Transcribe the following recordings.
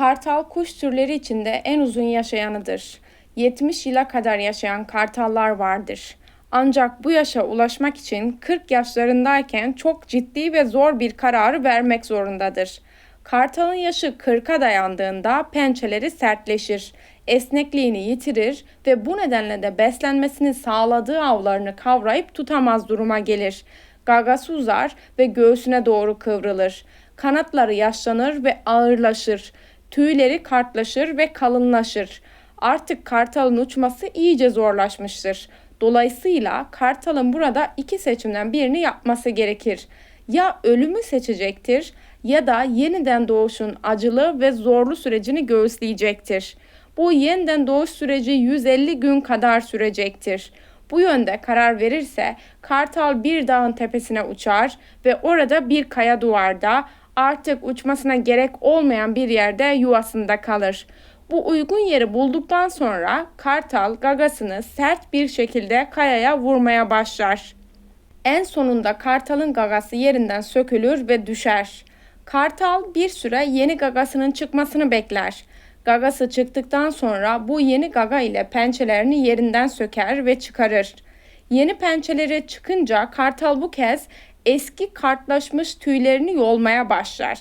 Kartal kuş türleri içinde en uzun yaşayanıdır. 70 yıla kadar yaşayan kartallar vardır. Ancak bu yaşa ulaşmak için 40 yaşlarındayken çok ciddi ve zor bir kararı vermek zorundadır. Kartalın yaşı 40'a dayandığında pençeleri sertleşir, esnekliğini yitirir ve bu nedenle de beslenmesini sağladığı avlarını kavrayıp tutamaz duruma gelir. Gagası uzar ve göğsüne doğru kıvrılır. Kanatları yaşlanır ve ağırlaşır. Tüyleri kartlaşır ve kalınlaşır. Artık kartalın uçması iyice zorlaşmıştır. Dolayısıyla kartalın burada iki seçimden birini yapması gerekir. Ya ölümü seçecektir ya da yeniden doğuşun acılı ve zorlu sürecini göğüsleyecektir. Bu yeniden doğuş süreci 150 gün kadar sürecektir. Bu yönde karar verirse kartal bir dağın tepesine uçar ve orada bir kaya duvarda artık uçmasına gerek olmayan bir yerde yuvasında kalır. Bu uygun yeri bulduktan sonra kartal gagasını sert bir şekilde kayaya vurmaya başlar. En sonunda kartalın gagası yerinden sökülür ve düşer. Kartal bir süre yeni gagasının çıkmasını bekler. Gagası çıktıktan sonra bu yeni gaga ile pençelerini yerinden söker ve çıkarır. Yeni pençeleri çıkınca kartal bu kez eski kartlaşmış tüylerini yolmaya başlar.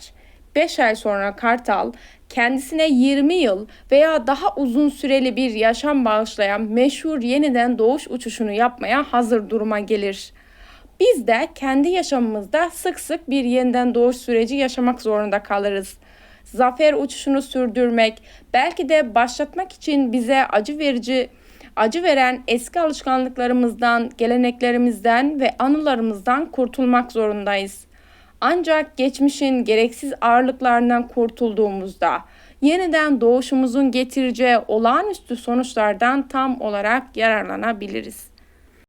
5 ay sonra kartal kendisine 20 yıl veya daha uzun süreli bir yaşam bağışlayan meşhur yeniden doğuş uçuşunu yapmaya hazır duruma gelir. Biz de kendi yaşamımızda sık sık bir yeniden doğuş süreci yaşamak zorunda kalırız. Zafer uçuşunu sürdürmek, belki de başlatmak için bize acı verici acı veren eski alışkanlıklarımızdan, geleneklerimizden ve anılarımızdan kurtulmak zorundayız. Ancak geçmişin gereksiz ağırlıklarından kurtulduğumuzda yeniden doğuşumuzun getireceği olağanüstü sonuçlardan tam olarak yararlanabiliriz.